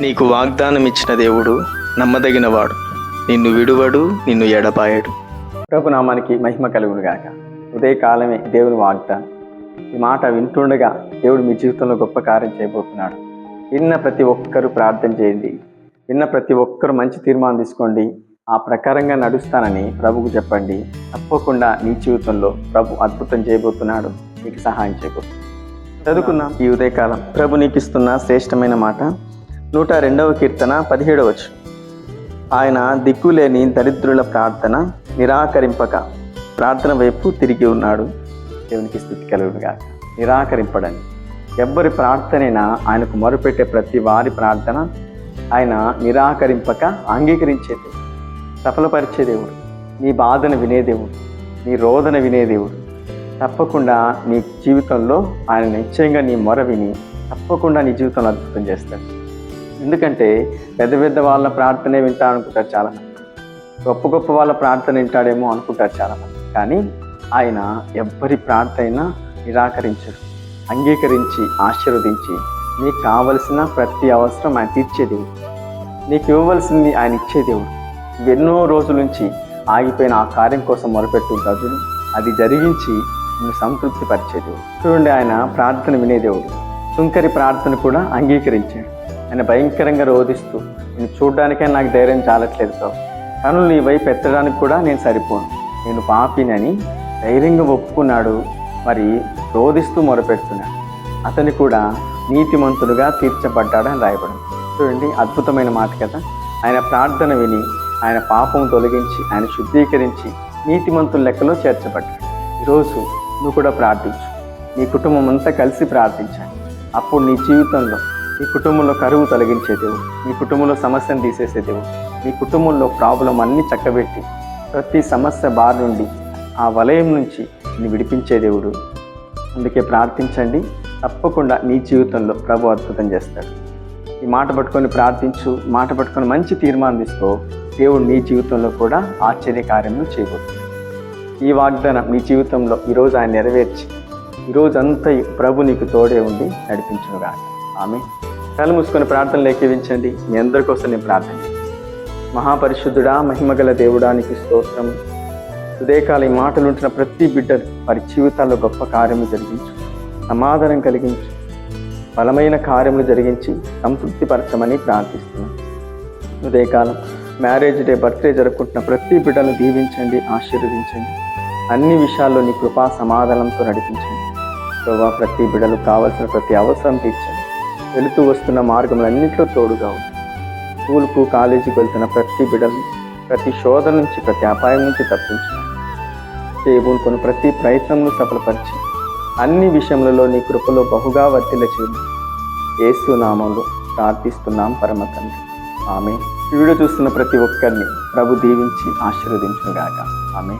నీకు వాగ్దానం ఇచ్చిన దేవుడు నమ్మదగినవాడు. నిన్ను విడువడు నిన్ను ఎడపాయడు ప్రభునామానికి మహిమ కలుగునుగాక ఉదయకాలమే దేవుని వాగ్దానం. ఈ మాట వింటుండగా దేవుడు మీ జీవితంలో గొప్ప కార్యం చేయబోతున్నాడు. విన్న ప్రతి ఒక్కరూ ప్రార్థన చేయండి. విన్న ప్రతి ఒక్కరు మంచి తీర్మానం తీసుకోండి. ఆ ప్రకారంగా నడుస్తానని ప్రభుకు చెప్పండి. తప్పకుండా నీ జీవితంలో ప్రభు అద్భుతం చేయబోతున్నాడు. నీకు సహాయం చేయబోతున్నాడు. చదువుకున్నాం ఈ ఉదయకాలం ప్రభు నీకు ఇస్తున్న శ్రేష్టమైన మాట నూట రెండవ కీర్తన పదిహేడవచ్చు ఆయన దిక్కులేని దరిద్రుల ప్రార్థన నిరాకరింపక ప్రార్థన వైపు తిరిగి ఉన్నాడు. దేవునికి స్థితి కలుగునుగా నిరాకరింపడని ఎవ్వరి ప్రార్థనైనా ఆయనకు మొరుపెట్టే ప్రతి వారి ప్రార్థన ఆయన నిరాకరింపక అంగీకరించే దేవుడు. సఫలపరిచే దేవుడు. నీ బాధను వినే దేవుడు. నీ రోదన వినే దేవుడు. తప్పకుండా నీ జీవితంలో ఆయన నిశ్చయంగా నీ మొర విని తప్పకుండా నీ జీవితంలో అద్భుతం చేస్తాడు. ఎందుకంటే పెద్ద పెద్ద వాళ్ళ ప్రార్థనే వింటాడు అనుకుంటారు చాలామంది. గొప్ప గొప్ప వాళ్ళ ప్రార్థన వింటాడేమో అనుకుంటారు చాలామంది. కానీ ఆయన ఎవ్వరి ప్రార్థన నిరాకరించడు అంగీకరించి ఆశీర్వదించి నీకు కావలసిన ప్రతి అవసరం ఆయన తీర్చే దేవుడు. నీకు ఇవ్వవలసింది ఆయన ఇచ్చే దేవుడు. ఎన్నో రోజుల నుంచి ఆగిపోయిన ఆ కార్యం కోసం మొరపెట్టు గదుడు అది జరిగించి నిన్ను సంతృప్తి పరిచే దేవుడు. చూడండి ఆయన ప్రార్థన వినేదేవుడు సుంకరి ప్రార్థన కూడా అంగీకరించాడు. ఆయన భయంకరంగా రోధిస్తూ నేను చూడడానికే నాకు ధైర్యం చాలట్లేదు ప్రభు. కనులు నీ వైపు ఎత్తడానికి కూడా నేను సరిపోను. నేను పాపినని ధైర్యంగా ఒప్పుకున్నాడు మరి రోధిస్తూ మొరపెడుతున్నాడు అతని కూడా నీతిమంతుడుగా తీర్చబడ్డాడని రాయబడింది. చూడండి అద్భుతమైన మాట కదా. ఆయన ప్రార్థన విని ఆయన పాపం తొలగించి ఆయన శుద్ధీకరించి నీతిమంతుల లెక్కలో చేర్చబడ్డాడు. ఈరోజు నువ్వు కూడా ప్రార్థించు. నీ కుటుంబం అంతా కలిసి ప్రార్థించాలి అప్పుడు నీ జీవితంలో మీ కుటుంబంలో కరువు తొలగించే మీ కుటుంబంలో సమస్యను తీసేసే మీ కుటుంబంలో ప్రాబ్లం అన్నీ చక్కబెట్టి ప్రతి సమస్య బారి నుండి ఆ వలయం నుంచి నిన్ను విడిపించే దేవుడు. అందుకే ప్రార్థించండి. తప్పకుండా నీ జీవితంలో ప్రభు అద్భుతం చేస్తాడు. ఈ మాట పట్టుకొని ప్రార్థించు మాట పట్టుకొని మంచి తీర్మానం తీసుకో. దేవుడు నీ జీవితంలో కూడా ఆశ్చర్య కార్యములు చేయబోతుంది. ఈ వాగ్దానం నీ జీవితంలో ఈరోజు ఆయన నెరవేర్చి ఈరోజంతా అంతా ప్రభు నీకు తోడే ఉండి నడిపించునుగా ఆమె కళ్ళు మూసుకొని ప్రార్థనలు ఏకీవించండి. మీ అందరి కోసం నేను ప్రార్థన మహాపరిశుద్ధుడా మహిమగల దేవుడానికి స్తోత్రం. ఉదయకాల ఈ మాటలు ఉంటున్న ప్రతి బిడ్డ వారి జీవితాల్లో గొప్ప కార్యము జరిగించు. సమాధానం కలిగించు. బలమైన కార్యములు జరిగించి సంతృప్తిపరచమని ప్రార్థిస్తున్నాను ఉదయకాలం మ్యారేజ్ డే బర్త్డే జరుపుకుంటున్న ప్రతి బిడ్డను దీవించండి ఆశీర్వదించండి. అన్ని విషయాల్లో నీ కృపా సమాధానంతో నడిపించండి. ప్రభా ప్రతి బిడ్డలు కావలసిన ప్రతి అవసరం తీర్చండి. వెళుతూ వస్తున్న మార్గములన్నింటిలో తోడుగా ఉంది. స్కూల్కు కాలేజీకి వెళ్తున్న ప్రతి బిడ్డలు ప్రతి శోధన నుంచి ప్రతి అపాయం నుంచి తప్పించు చేయబూనుకొని ప్రతి ప్రయత్నంను సఫలపరిచి అన్ని విషయములలో నీ కృపలో బహుగా వర్తిల్ల చేయండి ఏసు నామంలో ప్రార్థిస్తున్నాం పరమ తండ్రి. ఆమె వీడియో చూస్తున్న ప్రతి ఒక్కరిని ప్రభు దీవించి ఆశీర్వదించుగాక ఆమె